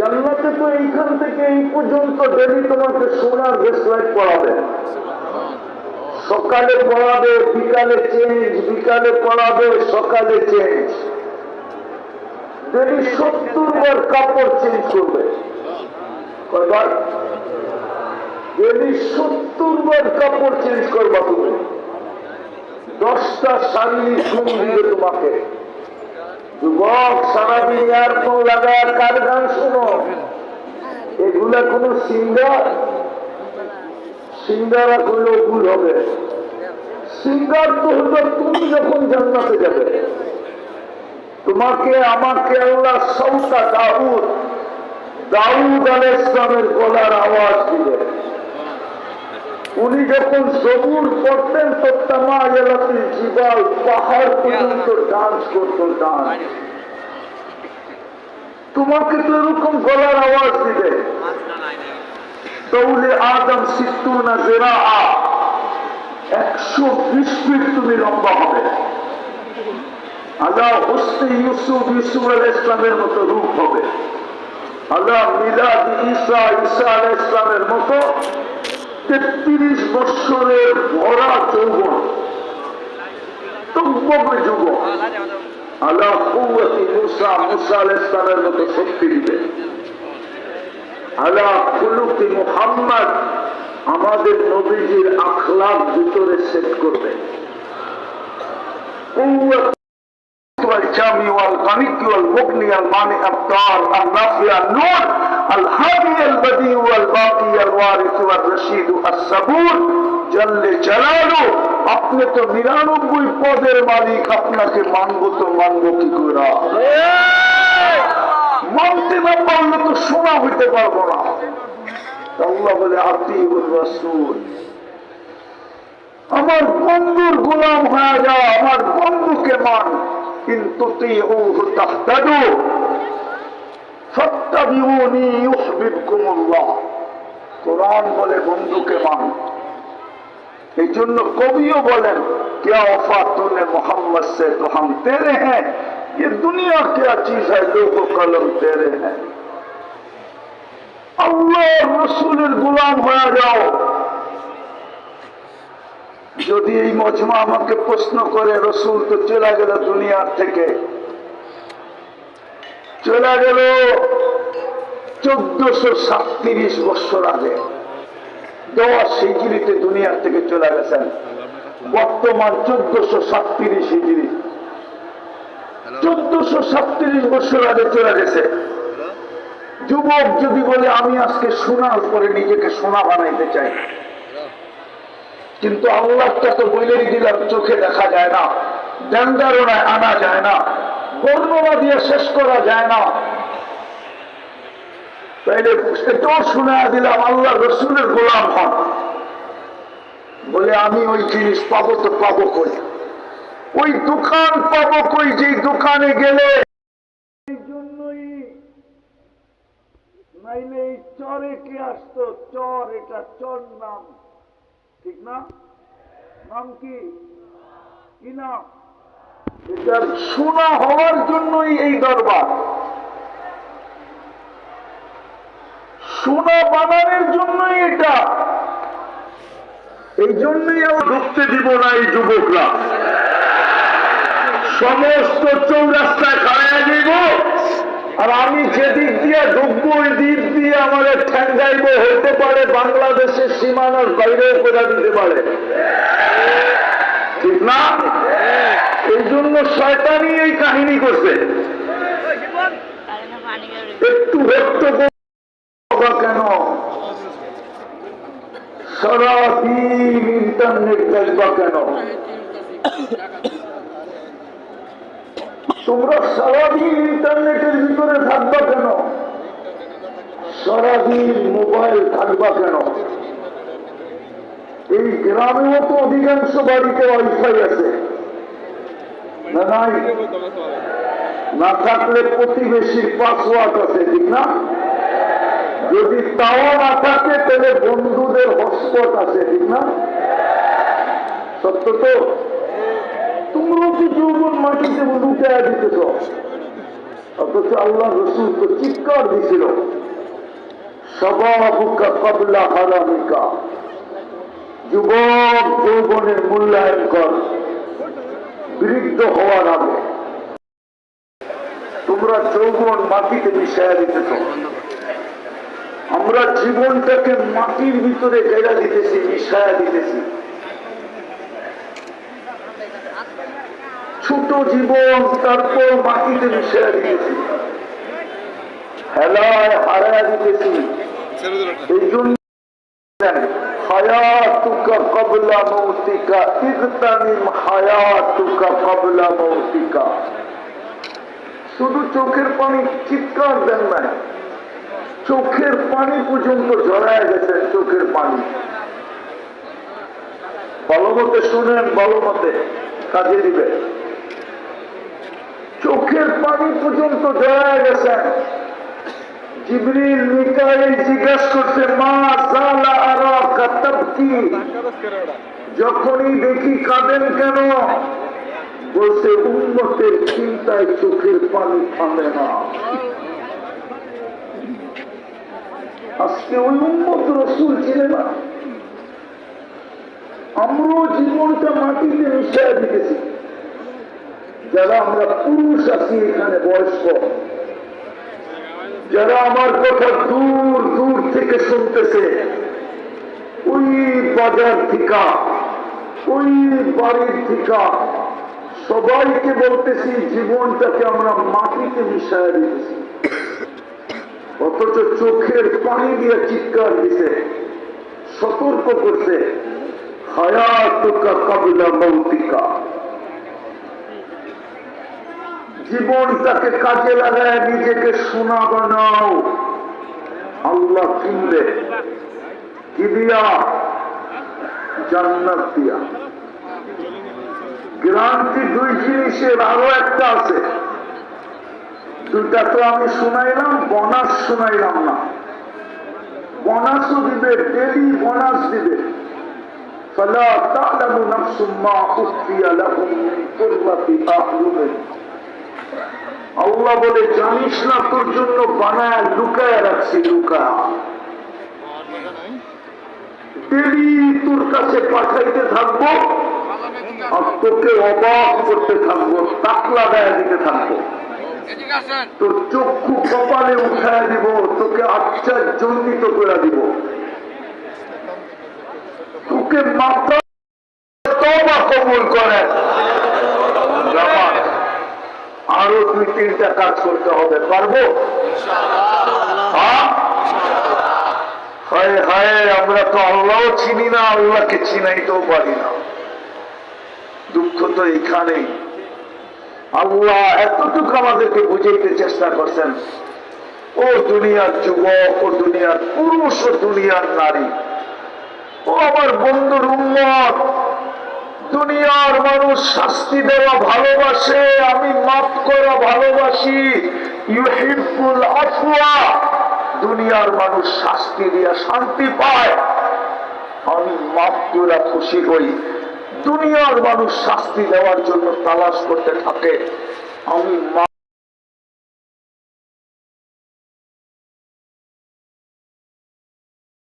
জান্নাতে তো এইখান থেকে এই পর্যন্ত ডেলি তোমাকে সোনার ব্রেসলাইট পড়াবে। সকালে পড়াবে, বিকালে চেঞ্জ বিকালে পড়াবে, সকালে চেঞ্জ ডেলি সত্তর বার কাপড় চেঞ্জ করবে। কয়বার? ডেলি সত্তর বার কাপড় চেঞ্জ করবা তুমি, দশটা শাড়ি ঘুম দিবে তোমাকে। যুবক সারাদিন ইয়ারফোন লাগায় কার গান শোনো? এগুলা কোন সিঙ্গার? সিঙ্গারা করলেও ভুল হবে। সিঙ্গার তো হলো তুমি যখন জান্নাতে যাবে। তোমাকে, আমাকে আল্লাহ সৌতা দাউদ দাউদ আল ইসলামের গলার আওয়াজ দিবে। উনি যখন সবুর করতেন তো তামা এলাকার জীবাল পাহাড় পর্যন্ত ডান্স করতো ডান্স তোমাকে তো এরকম গলার আওয়াজ দিবে। তৌলে আদম সিদ্ধু না জেরা একশো বিশ ফিট তুমি লম্বা হবে। আল্লাহ হোসনে ইউসুফ ইউসুফ আল ইসলামের মতো রূপ হবে। আল্লাহ মিলাদ ঈসা ঈসা আল ইসলামের মতো তেত্রিশ বৎসরের ভরা যৌবন তুব্বক যুবক আল্লাহ কৌয়াতি মুসা মুসা আল ইসলামের মতো শক্তি দিবে আল্লাহ খুলুকি মুহাম্মদ আমাদের নবীজির আখলাক ভিতরে সেট করবে قوة والجامع والغني والمغني المانع الدار النافع النور الهادي البديع والباقي الوارث والرشيد الصبور جل جلاله আপনি তো নিরানব্বই পদের মালিক আপনাকে মানবো তো মানবো কি করে মানতে না পারলে তো শোনা হইতে পারবো না আল্লাহ বলে আতিবুর রাসূল আমার বন্ধুর গোলাম হয়ে যাও আমার বন্ধুকে মান কিন্তু তাহতাদু ফাত্তাবিউনি ইউহবিবকুমুল্লাহ কোরআন বলে বন্ধুকে মান এই জন্য কবিও বলেন क्या वफा तूने मोहम्मद से तो हम तेरे हैं ये दुनिया क्या चीज है लोगो कलम तेरे हैं আল্লাহ রসুলের গোলাম হয়ে যাও যদি এই মজমা আমাকে প্রশ্ন করে রসুল তো চলে গেল দুনিয়ার থেকে চলে গেল চোদ্দশো সাতত্রিশ বছর আগে। দশ হিজড়িতে দুনিয়ার থেকে চলে গেছেন। বর্তমান চোদ্দশো সাতত্রিশ হিজড়ি। চোদ্দশো সাতত্রিশ বছর আগে চলে গেছে। যুবক যদি বলে, আমি আজকে সোনার উপরে নিজেকে সোনা বানাইতে চাই। কিন্তু আল্লাহটা তো বলেই দিলাম, চোখে দেখা যায় না। ড্যান্ডারোনায় আনা যায় না। বর্ণনা দিয়ে শেষ করা যায় না। তাইলে এটাও শুনে দিলাম, আল্লাহ রসুলের গোলাম হন। বলে, আমি ওই জিনিস পাবো তো পাবো কই? ওই দোকান পাবো কই যে দোকানে গেলে? জন্যই নাইলে এই চরে কে আসতো? চর, এটা চর নাম। ঠিক না? নাম কি নাম? এটার শোনা হওয়ার জন্যই এই দরবার। সোনা বানানোর জন্যই এটা। এই জন্যই আমরা ঢুকতে দিব না এই যুবকরা। সমস্ত চৌরাস্তায় খাড়ায় দিব আর আমি যেদিক দিয়ে ঢুকবো, ওই দিক দিয়ে আমাদের ঠ্যাঙ্গাইব। হতে পারে বাংলাদেশের সীমানার বাইরেও করে দিতে পারে। ঠিক না? এই জন্য শয়তানি এই কাহিনী করছে। একটু ব্যক্ত কেন? সারাদিন ইন্টারনেট দেখবা কেন? তোমরা সারাদিন ইন্টারনেটের ভিতরে থাকবা কেন? সারাদিন মোবাইল থাকবা কেন? এই গ্রামেও তো অধিকাংশ বাড়িতে ওয়াইফাই আছে। না থাকলে প্রতিবেশীর পাসওয়ার্ড আছে, ঠিক না? যদি তাও না থাকে, তাহলে বন্ধুদের হটস্পট আছে, ঠিক না? সত্য তো? তোমরাও তো যৌবন মাটিতে দিতেছ। অথচ আল্লাহ রসুল তো চিৎকার দিছিল। সবাবুকা কবলা হারামিকা। যুবক যৌবনের মূল্যায়ন কর। বৃদ্ধ হওয়ার আগে তোমরা যৌবন মাটিতে মিশাইয়া দিতেছ। আমরা জীবনটাকে মাটির ভিতরে গেড়া দিতেছি মিশায়া দিতেছি। ছোট জীবন তারপর মাটিতে মিশায়া দিতেছি। হেলায় হারায়া দিতেছি। এই জন্য শুধু চোখের পানি চিৎকার দেন নাই, চোখের পানি পর্যন্ত জড়ায় গেছে চোখের পানি। ভালো মতে শুনেন, ভালো মতে কাজে দিবে চোখের পানি পর্যন্ত জড়ায় গেছেন। জিবরিল মিকাইল জিজ্ঞাসা করছে, মা তাবকি যখনই দেখি কাঁদেন কেন, বলছে উন্নতের চিন্তায় চোখের পানি থামে না। আজকে ওই উন্মত রসুল ছিল না। আমরাও জীবনটা মাটিতে মিশিয়ে দিতেছি যারা আমরা পুরুষ আছি, এখানে বয়স্ক। যারা আমার কথা দূর দূর থেকে শুনতেছে ওই বাজার থিকা ওই বাড়ির থিকা সবাইকে বলতেছি, জীবনটাকে আমরা মাটিতে মিশায় দিতেছি অথচ চোখের পানি দিয়ে চিৎকার দিছে, সতর্ক করছে জীবনটাকে কাজে লাগায় নিজেকে সোনা বানাও। আল্লাহ কিনলে কি দিয়া জান্নাত দিয়া গ্রান্তি দুই জিনিসের আরো একটা আছে দুটা তো আমি শুনাইলাম বনাস শুনাইলাম না বনাসও দিবে ডেলি বনাস দিবে فلا تعلم نفس ما أخفي لهم من قرة أعين আল্লাহ বলে জানিস না তোর জন্য বানায় লুকায় রাখছি লুকায় তোর কাছে পাঠাইতে থাকব। আর তোকে অবাক করতে থাকব তাক লাগায় দিতে থাকব। তোর চক্ষু কপালে উঠায় দিব তোকে আশ্চর্যজনিত করে দিব। তোকে মাত্রা কবুল করে। আরও দুই তিনটা কাজ করতে হবে পারব? হ্যাঁ? হায় হায়, আমরা তো আল্লাহ চিনি না, আল্লাহকে চিনাইতেও পারি না। দুঃখ তো এখানেই। আল্লাহ এতটুকু আমাদেরকে বুঝাইতে চেষ্টা করছেন, ও দুনিয়ার যুবক, ও দুনিয়ার পুরুষ, ও দুনিয়ার নারী, ও আমার বন্ধুর উন্মত দুনিয়ার মানুষ শাস্তি দেওয়া ভালোবাসে, আমি মাফ করা ভালোবাসি। ইউহিবুল আফওয়া দুনিয়ার মানুষ শাস্তি দিয়া শান্তি পায়। আমি মাফ করে খুশি হই। দুনিয়ার মানুষ শাস্তি দেওয়ার জন্য তালাশ করতে থাকে। আমি